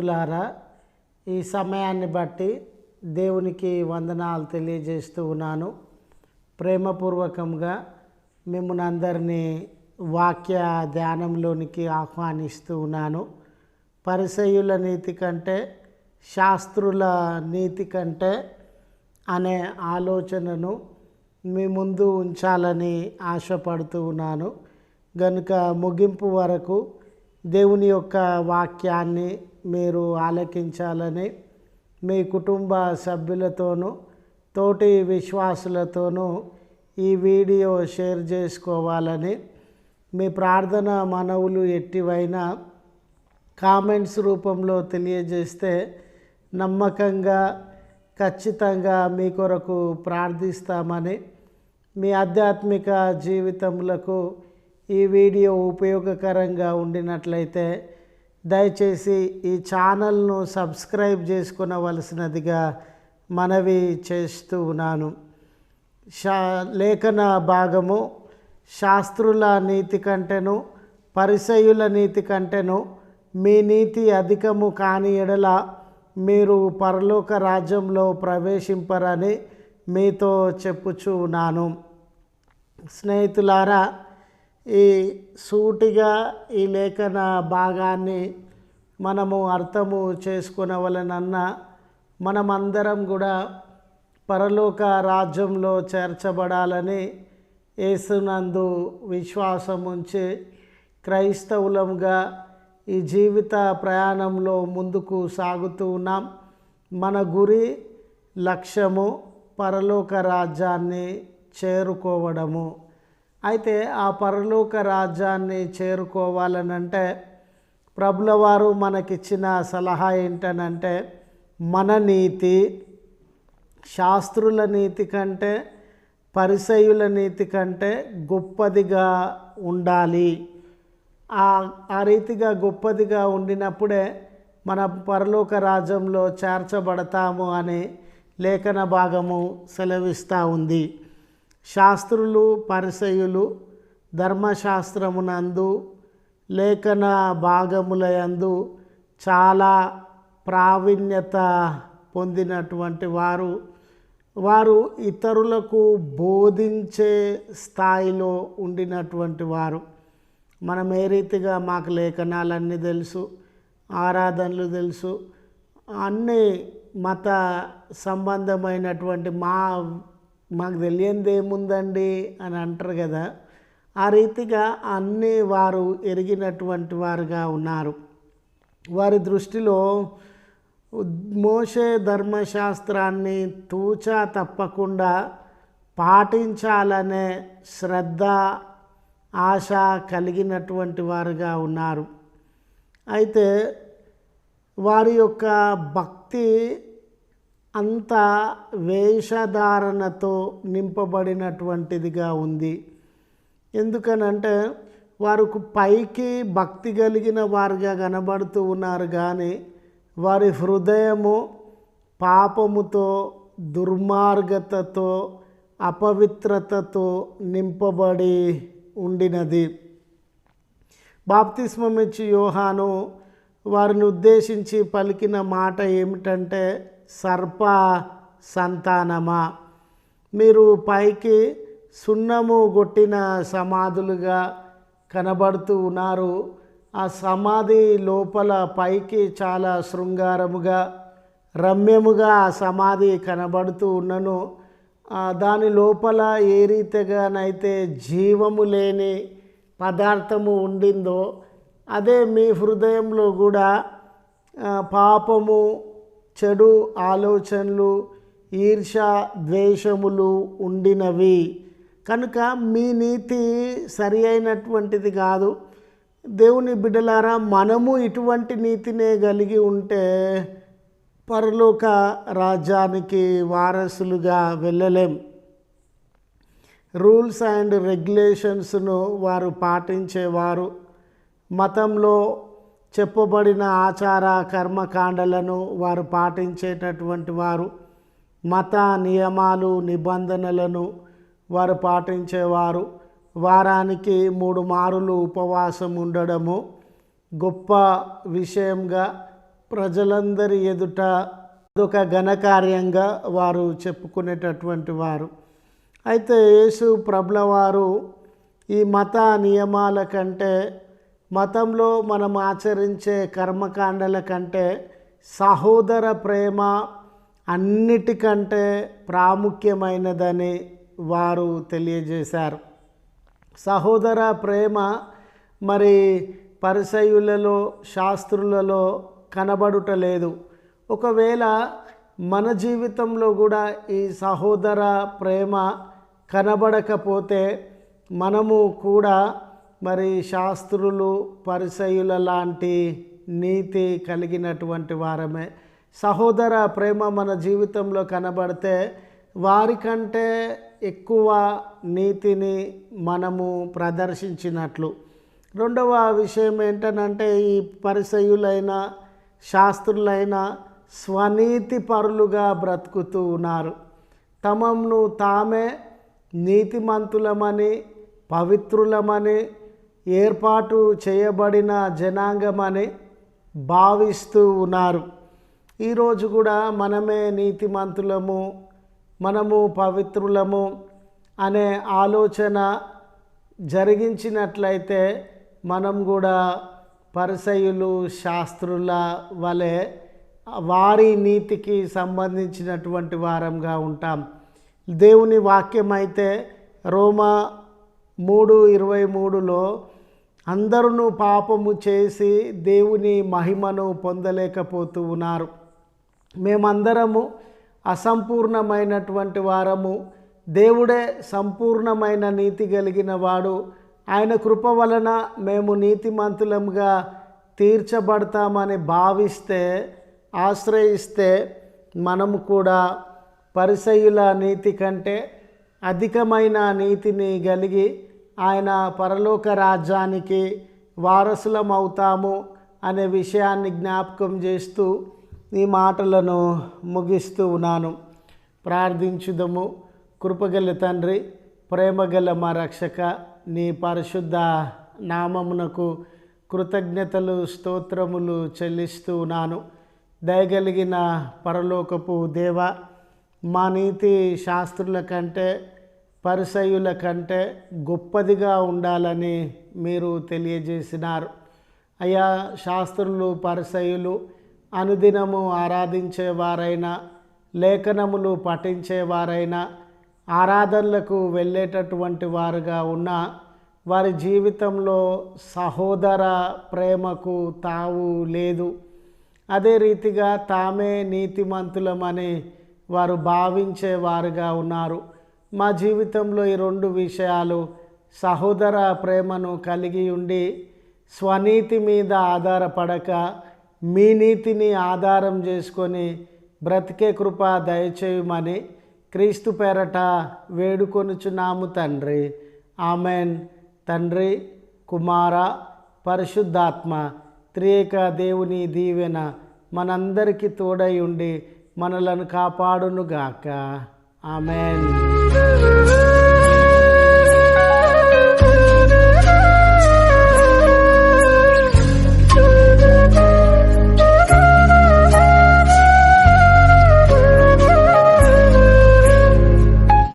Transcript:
స్నేహితులారా ఈ సమయాన్ని బట్టి దేవునికి వందనాలు తెలియజేస్తూ ఉన్నాను. ప్రేమపూర్వకంగా మిమ్మల్ని అందరినీ వాక్య ధ్యానంలోనికి ఆహ్వానిస్తూ ఉన్నాను. పరిసయుల నీతి కంటే శాస్త్రుల నీతి కంటే అనే ఆలోచనను మీ ముందు ఉంచాలని ఆశపడుతూ ఉన్నాను. గనుక ముగింపు వరకు దేవుని యొక్క వాక్యాన్ని మీరు ఆలకించాలని మీ కుటుంబ సభ్యులతోనూ తోటి విశ్వాసులతోనూ ఈ వీడియో షేర్ చేసుకోవాలని మీ ప్రార్థన మనవులు ఎట్టివైనా కామెంట్స్ రూపంలో తెలియజేస్తే నమ్మకంగా ఖచ్చితంగా మీ కొరకు ప్రార్థిస్తామని మీ ఆధ్యాత్మిక జీవితములకు ఈ వీడియో ఉపయోగకరంగా ఉండినట్లయితే దయచేసి ఈ ఛానల్ను సబ్స్క్రైబ్ చేసుకునవలసినదిగా మనవి చేస్తూ ఉన్నాను. శా లేఖన భాగము శాస్త్రుల నీతి కంటేను పరిసయుల నీతి కంటేను మీ నీతి అధికము కాని ఎడల మీరు పరలోక రాజ్యంలో ప్రవేశింపరని మీతో చెప్పుచూ ఉన్నాను. స్నేహితులారా ఈ సూటిగా ఈ లేఖన భాగాన్ని మనము అర్థము చేసుకునవలనన్న మనమందరం కూడా పరలోక రాజ్యంలో చేర్చబడాలని యేసునందు విశ్వాసం ఉంచి క్రైస్తవులంగా ఈ జీవిత ప్రయాణంలో ముందుకు సాగుతూ ఉన్నాం. మన గురి లక్ష్యము పరలోక రాజ్యాన్ని చేరుకోవడము. అయితే ఆ పరలోక రాజ్యాన్ని చేరుకోవాలనంటే ప్రభుల వారు మనకిచ్చిన సలహా ఏంటనంటే మన నీతి శాస్త్రుల నీతి కంటే పరిసయుల నీతి కంటే గొప్పదిగా ఉండాలి. ఆ ఆ రీతిగా గొప్పదిగా ఉండినప్పుడే మన పరలోక రాజ్యంలో చేర్చబడతాము అని లేఖన భాగము సెలవిస్తూ ఉంది. శాస్త్రులు పరిసయులు ధర్మశాస్త్రమునందు లేఖన భాగములయందు చాలా ప్రావీణ్యత పొందినటువంటి వారు. వారు ఇతరులకు బోధించే స్థాయిలో ఉండినటువంటి వారు. మనం ఏ రీతిగా మాకు లేఖనాలన్నీ తెలుసు ఆరాధనలు తెలుసు అన్నీ మత సంబంధమైనటువంటి మా మాకు తెలియంది ఏముందండి అని అంటారు కదా. ఆ రీతిగా అన్నీ వారు ఎరిగినటువంటి వారుగా ఉన్నారు. వారి దృష్టిలో మోషే ధర్మశాస్త్రాన్ని తూచా తప్పకుండా పాటించాలనే శ్రద్ధ ఆశ కలిగినటువంటి వారుగా ఉన్నారు. అయితే వారి యొక్క భక్తి అంత వేషధారణతో నింపబడినటువంటిదిగా ఉంది. ఎందుకనంటే వారికి పైకి భక్తి కలిగిన వారుగా కనబడుతూ ఉన్నారు కానీ వారి హృదయము పాపముతో దుర్మార్గతతో అపవిత్రతతో నింపబడి ఉండినది. బాప్తిస్మమిచ్చి యోహాను వారిని ఉద్దేశించి పలికిన మాట ఏమిటంటే సర్ప సంతానమా? మీరు పైకి సున్నము కొట్టిన సమాధులుగా కనబడుతూ ఉన్నారు. ఆ సమాధి లోపల పైకి చాలా శృంగారముగా రమ్యముగా ఆ సమాధి కనబడుతూ ఉన్నను. దాని లోపల ఏ రీతిగానైతే జీవము లేని పదార్థము ఉండిందో అదే మీ హృదయంలో కూడా పాపము చెడు ఆలోచనలు ఈర్ష ద్వేషములు ఉండినవి. కనుక మీ నీతి సరి అయినటువంటిది కాదు. దేవుని బిడ్డలారా మనము ఇటువంటి నీతినే కలిగి ఉంటే పరలోక రాజ్యానికి వారసులుగా వెళ్ళలేం. రూల్స్ అండ్ రెగ్యులేషన్స్ను వారు పాటించేవారు. మతంలో చెప్పబడిన ఆచార కర్మకాండలను వారు పాటించేటటువంటి వారు మత నియమాలు నిబంధనలను వారు పాటించేవారు. వారానికి మూడు మారులు ఉపవాసం ఉండడము గొప్ప విషయంగా ప్రజలందరి ఎదుట అదొక ఘనకార్యంగా వారు చెప్పుకునేటటువంటి వారు. అయితే యేసు ప్రభుల వారు ఈ మత నియమాల కంటే మతంలో మనం ఆచరించే కర్మకాండల కంటే సహోదర ప్రేమ అన్నిటికంటే ప్రాముఖ్యమైనదని వారు తెలియజేశారు. సహోదర ప్రేమ మరి పరిసయులలో శాస్త్రులలో కనబడుట లేదు. ఒకవేళ మన జీవితంలో కూడా ఈ సహోదర ప్రేమ కనబడకపోతే మనము కూడా మరి శాస్త్రులు పరిసయుల లాంటి నీతి కలిగినటువంటి వారమే. సహోదర ప్రేమ మన జీవితంలో కనబడితే వారికంటే ఎక్కువ నీతిని మనము ప్రదర్శించినట్లు. రెండవ విషయం ఏంటనంటే ఈ పరిసయులైన శాస్త్రులైన స్వనీతి పరులుగా బ్రతుకుతూ ఉన్నారు. తమను తామే నీతిమంతులమని పవిత్రులమని ఏర్పాటు చేయబడిన జనాంగమని భావిస్తూ ఉన్నారు. ఈరోజు కూడా మనమే నీతిమంతులము మనము పవిత్రులము అనే ఆలోచన జరిగించినట్లయితే మనం కూడా పరిసయులు శాస్త్రుల వలె వారి నీతికి సంబంధించినటువంటి వారంగా ఉంటాం. దేవుని వాక్యం అయితే రోమా మూడు ఇరవై మూడులో అందరూ పాపము చేసి దేవుని మహిమను పొందలేకపోతూ ఉన్నారు. మేమందరము అసంపూర్ణమైనటువంటి వారము. దేవుడే సంపూర్ణమైన నీతి కలిగిన వాడు. ఆయన కృప వలన మేము నీతిమంతులముగా తీర్చబడతామని భావిస్తే ఆశ్రయిస్తే మనము కూడా పరిసయుల నీతి కంటే అధికమైన నీతిని కలిగి ఆయన పరలోక రాజ్యానికి వారసులం అవుతాము అనే విషయాన్ని జ్ఞాపకం చేస్తూ ఈ మాటలను ముగిస్తూ ఉన్నాను. ప్రార్థించుదము. కృపగల తండ్రి ప్రేమగల మా రక్షక నీ పరిశుద్ధ నామమునకు కృతజ్ఞతలు స్తోత్రములు చెల్లిస్తూ ఉన్నాను. దయగలిగిన పరలోకపు దేవ మా నీతి శాస్త్రుల కంటే పరిసయుల కంటే గొప్పదిగా ఉండాలని మీరు తెలియజేసినారు. అయ్యా శాస్త్రులు పరిసయులు అనుదినము ఆరాధించేవారైనా లేఖనములు పఠించేవారైనా ఆరాధనలకు వెళ్ళేటటువంటి వారుగా ఉన్న వారి జీవితంలో సహోదర ప్రేమకు తావు లేదు. అదే రీతిగా తామే నీతిమంతులమని వారు భావించేవారుగా ఉన్నారు. మా జీవితంలో ఈ రెండు విషయాలు సహోదర ప్రేమను కలిగి ఉండి స్వనీతి మీద ఆధారపడక మీ నీతిని ఆధారం చేసుకొని బ్రతికే కృప దయచేయమని క్రీస్తు పేరట వేడుకొనుచున్నాము తండ్రి. ఆమెన్. తండ్రి కుమార పరిశుద్ధాత్మ త్రియేక దేవుని దీవెన మనందరికీ తోడై ఉండి మనలను కాపాడునుగాక. Amen.